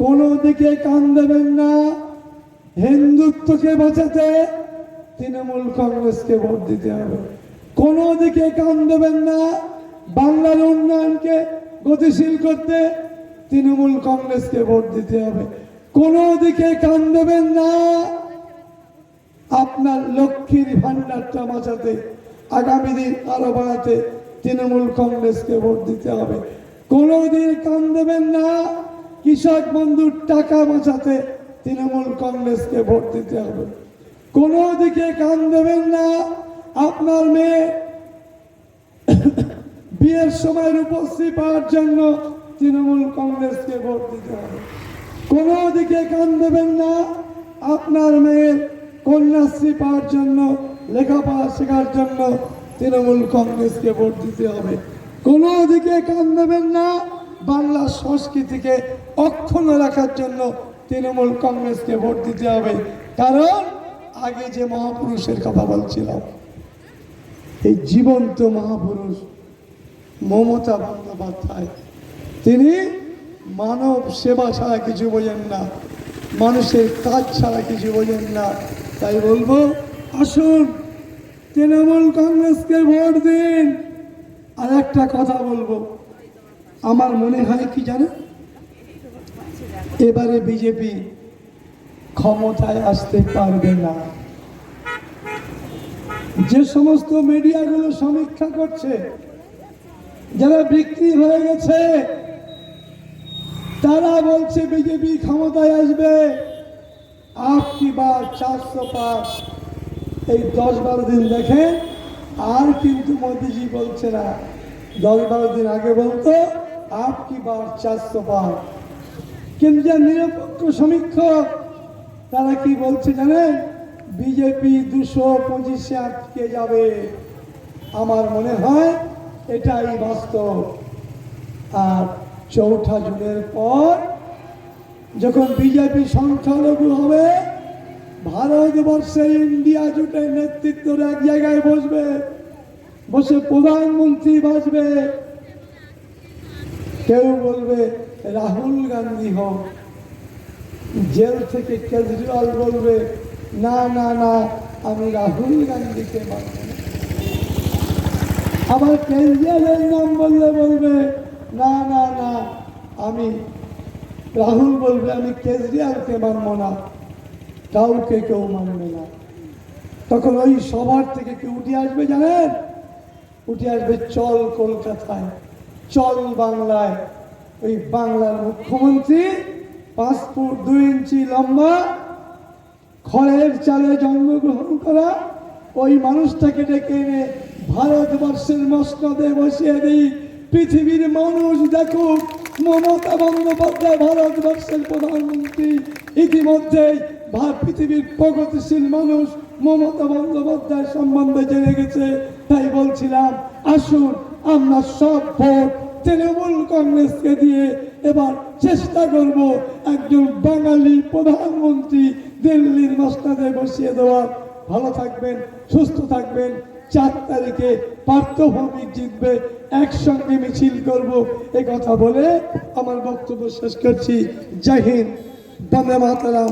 কোনো দিকে কান দেবেন না। হিন্দুত্বকে বাঁচাতে তৃণমূল কংগ্রেসকে ভোট দিতে হবে। কোনো দিকে কান দেবেন না। বাংলার উন্নয়নকে গতিশীল করতে তৃণমূল কংগ্রেসকে ভোট দিতে হবে। কোনো দিকে কান দেবেন না। আপনার লক্ষ্মীর ভান্ডারটা বাঁচাতে আগামী দিন আরও বাড়াতে তৃণমূল কংগ্রেসকে ভোট দিতে হবে। কোনো দিন কান দেবেন না। কৃষক বন্ধুর টাকা বাঁচাতে তৃণমূল কংগ্রেসকে ভোট দিতে হবে। কোনো দিকে কান দেবেন না। আপনার মেয়ে বিয়ের সময় রূপশ্রী পাওয়ার জন্য তৃণমূল কংগ্রেসকে ভোট দিতে হবে। কোনো দিকে কান দেবেন না। আপনার মেয়ের কন্যাশ্রী পাওয়ার জন্য, লেখাপড়া শেখার জন্য তৃণমূল কংগ্রেসকে ভোট দিতে হবে। কোনো দিকে কান দেবেন বাংলা সংস্কৃতিকে অক্ষুণ্ণ রাখার জন্য তৃণমূল কংগ্রেসকে ভোট দিতে হবে। কারণ আগে যে মহাপুরুষের কথা বলছিলাম, এই জীবন্ত মহাপুরুষ মমতা বন্দ্যোপাধ্যায়, তিনি মানব সেবা ছাড়া কিছু বোঝেন না, মানুষের কাজ ছাড়া কিছু বোঝেন না। তাই বলব, আসুন, তৃণমূল কংগ্রেসকে ভোট দিন। আর একটা কথা বলব আমার মনে হয় কি জানে? এবারে বিজেপি ক্ষমতায় আসতে পারবে না। যে সমস্ত মিডিয়াগুলো সমীক্ষা করছে, যারা বিক্রি হয়ে গেছে, তারা বলছে বিজেপি ক্ষমতায় আসবে। আপ কি বার চারশো পাঁচ। এই দশ বারো দিন দেখেন, আর কিন্তু মোদিজি বলছে না। দশ বারো দিন আগে বলতো, আপ কি বার চারশো পার কিন্তু যে নিরপেক্ষ সমীক্ষক, তারা কি বলছে জানেন? বিজেপি দুশো পঁচিশে আটকে যাবে। আমার মনে হয় এটাই বাস্তব। আর চৌঠা জুনের পর যখন বিজেপি সংখ্যালঘু হবে, ভারতবর্ষে ইন্ডিয়া জোটের নেতৃত্বের এক জায়গায় বসবে। বসে প্রধানমন্ত্রী বাসবে কেউ বলবে, রাহুল গান্ধী হোক। জেল থেকে কেজরিওয়াল বলবে, না না না, আমি রাহুল গান্ধীকে মানব না। আবার কেজরিওয়ালের নাম বললে বলবে, না না না, আমি রাহুল বলবে, আমি কেজরিওয়ালকে মানব না, কাউকে কেউ মানবে না। তখন ওই সবার থেকে কি উঠে আসবে জানেন? উঠে আসবে চল কলকাতায়, চল বাংলায়। ওই বাংলার মুখ্যমন্ত্রী পাঁচ ফুট দুই ইঞ্চি লম্বা, খড়ের চালে জন্মগ্রহণ করা, ওই মানুষটাকে ডেকে এনে ভারতবর্ষের মসনদে বসিয়ে দিই। পৃথিবীর মানুষ দেখুক, মমতা বন্দ্যোপাধ্যায় ভারতবর্ষের প্রধানমন্ত্রী। ইতিমধ্যেই পৃথিবীর প্রগতিশীল মানুষ মমতা বন্দ্যোপাধ্যায় সম্বন্ধে জেনে গেছে। তাই বলছিলাম, আসুন, আমরা সব ভোট তৃণমূল কংগ্রেসকে দিয়ে এবার চেষ্টা করব একজন বাঙালি প্রধানমন্ত্রী দিল্লির মসনাদে বসিয়ে দেওয়ার। ভালো থাকবেন, সুস্থ থাকবেন। চার তারিখে পার্থভূমি জিতবে, একসঙ্গে মিছিল করব। এ কথা বলে আমার বক্তব্য শেষ করছি। জয় হিন্দ, বন্দে মাতারাম।